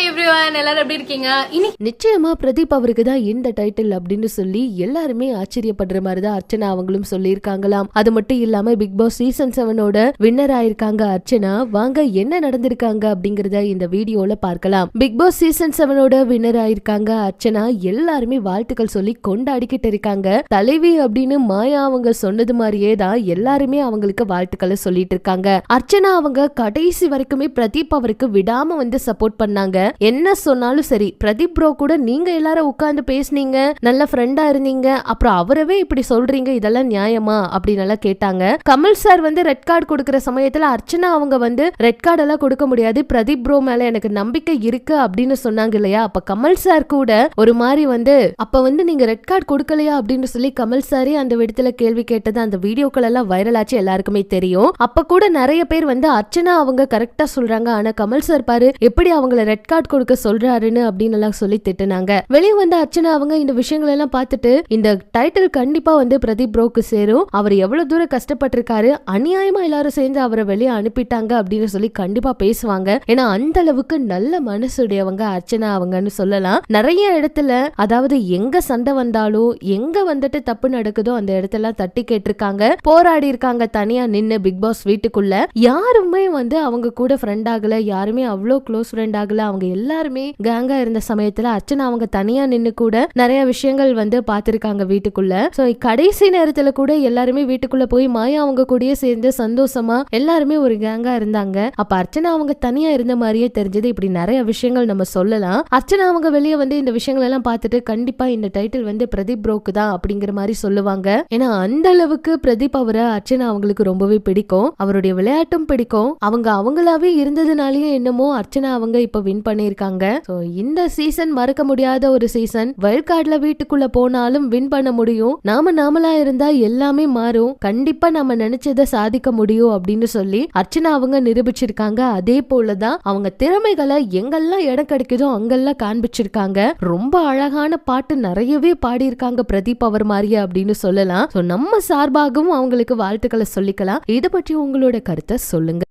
Hi everyone எல்லாரும் எப்படி இருக்கீங்க? இன்னைக்கு நிச்சயமா பிரதீப் அவருக்கு தான் இந்த டைட்டில் அப்படின்னு சொல்லி எல்லாருமே ஆச்சரியப்படுற மாதிரி தான் அர்ச்சனா அவங்களும் சொல்லியிருக்காங்களாம். அது மட்டும் இல்லாம பிக் பாஸ் சீசன் செவனோட வின்னர் ஆயிருக்காங்க அர்ச்சனா. வாங்க என்ன நடந்திருக்காங்க அப்படிங்கறத இந்த வீடியோல பார்க்கலாம். பிக் பாஸ் சீசன் செவனோட வின்னர் ஆயிருக்காங்க அர்ச்சனா. எல்லாருமே வாழ்த்துக்கள் சொல்லி கொண்டாடிக்கிட்டு இருக்காங்க. தலைவி அப்படின்னு மாயா அவங்க சொன்னது மாதிரியே தான் எல்லாருமே அவங்களுக்கு வாழ்த்துக்களை சொல்லிட்டு இருக்காங்க. அர்ச்சனா அவங்க கடைசி வரைக்குமே பிரதீப் அவருக்கு விடாம வந்து சப்போர்ட் பண்ணாங்க. என்ன சொன்னாலும் சரி பிரதீப் ப்ரோ கூட நீங்க எல்லாரும் உட்கார்ந்து பேசுனீங்க நல்ல ஃப்ரெண்டா இருந்தீங்க அப்புறம் அவரவே இப்படி சொல்றீங்க இதெல்லாம் நியாயமா? அப்படின்னு எல்லாம் கேட்டாங்க. கமல் சார் வந்து ரெட் கார்டு கொடுக்கிற சமயத்துல அர்ச்சனா அவங்க வந்து ரெட் கார்டு எல்லாம் கொடுக்க முடியாது பிரதீப் ப்ரோ மேல எனக்கு நம்பிக்கை இருக்கு அப்படின்னு சொன்னாங்க இல்லையா? அப்ப கமல் சார் கூட ஒரு மாதிரி வந்து அப்ப வந்து நீங்க ரெட் கார்டு கொடுக்கலையா? அப்படின்னு சொல்லி கமல் சாரே அந்த விடத்துல கேள்வி கேட்டது அந்த வீடியோக்கள் எல்லாம் வைரல் ஆச்சு எல்லாருக்குமே தெரியும். அப்ப கூட நிறைய பேர் வந்து அர்ச்சனா அவங்க கரெக்டா சொல்றாங்க. ஆனா கமல் சார் பாரு எப்படி அவங்கள ரெட் கார்டு கொடுக்க சொல்றாருன்னு அப்படின்னு எல்லாம் சொல்லி திட்டுனாங்க. வெளியே வந்த அர்ச்சனா அவங்க இந்த விஷயங்கள் எல்லாம் பார்த்துட்டு இந்த டைட்டில் கண்டிப்பா வந்து பிரதீப் ப்ரோக்கு சேரும். அவர் எவ்வளவு தூரம் கஷ்டப்பட்டிருக்காரு அநியாயமா எல்லாரும் சேர்ந்து அவரை வெளியே அனுப்பிட்டாங்க அப்படின்னு சொல்லி கண்டிப்பா பேசுவாங்க. ஏன்னா அந்த அளவுக்கு நல்ல மனசுடையவங்க அர்ச்சனா அவங்கன்னு சொல்லலாம். நிறைய இடத்துல அதாவது எங்க சண்டை வந்தாலும் எங்க வந்துட்டு தப்பு நடக்குதோ அந்த இடத்துல தட்டி கேட்டிருக்காங்க. போராடி இருக்காங்க தனியா நின்னு பிக் பாஸ் வீட்டுக்குள்ள. யாருமே வந்து அவங்க கூட ஃப்ரெண்ட் ஆகல யாருமே அவ்வளோ க்ளோஸ் ஃப்ரெண்ட் ஆகல அவங்க எல்லாருமே கேங்கா இருந்த சமயத்துல அர்ச்சனா அவங்க தனியா நின்னு கூட நிறைய விஷயங்கள் வந்து பார்த்திருக்காங்க வீட்டுக்குள்ள. சோ கடைசி நேரத்துல கூட எல்லாருமே வீட்டுக்குள்ள போய் மாயா அவங்க கூடயே சேர்ந்து சந்தோஷமா எல்லாருமே ஒரு கேங்கா இருந்தாங்க. அப்ப அர்ச்சனா அவங்க தனியா இருந்த மாதிரியே தெரிஞ்சது. இப்படி நிறைய விஷயங்கள் நம்ம சொல்லலாம். அர்ச்சனா அவங்க வெளியே வந்து இந்த விஷயங்கள் எல்லாம் பார்த்துட்டு கண்டிப்பா இந்த டைட்டில் வந்து பிரதீப் ப்ரோக்கு தான் அப்படிங்கிற மாதிரி சொல்லுவாங்க. ஏன்னா அந்த அளவுக்கு பிரதீப் அவரை அர்ச்சனா அவங்களுக்கு ரொம்பவே பிடிக்கும். அவருடைய விளையாட்டும் பிடிக்கும். அவங்க அவங்களாவே இருந்ததுனாலயே என்னமோ அர்ச்சனா அவங்க இப்ப வின் பண்ணி பண்ணியிருக்காங்க. ஸோ இந்த சீசன் மறக்க முடியாத ஒரு சீசன் வைல்ட் கார்டுல வீட்டுக்குள்ள போனாலும் வின் பண்ண முடியும். நாம நாமளா இருந்தா எல்லாமே மாறும். கண்டிப்பா நம்ம நினைச்சதை சாதிக்க முடியும் அப்படின்னு சொல்லி அர்ச்சனா அவங்க நிரூபிச்சிருக்காங்க. அதே போலதான் அவங்க திறமைகளை எங்கெல்லாம் இடம் கிடைக்குதோ அங்கெல்லாம் காண்பிச்சிருக்காங்க. ரொம்ப அழகான பாட்டு நிறையவே பாடியிருக்காங்க பிரதீப் அவர் மாதிரியே அப்படின்னு சொல்லலாம். சோ நம்ம சார்பாகவும் அவங்களுக்கு வாழ்த்துக்களை சொல்லிக்கலாம். இதை பற்றி உங்களோட கருத்தை சொல்லுங்க.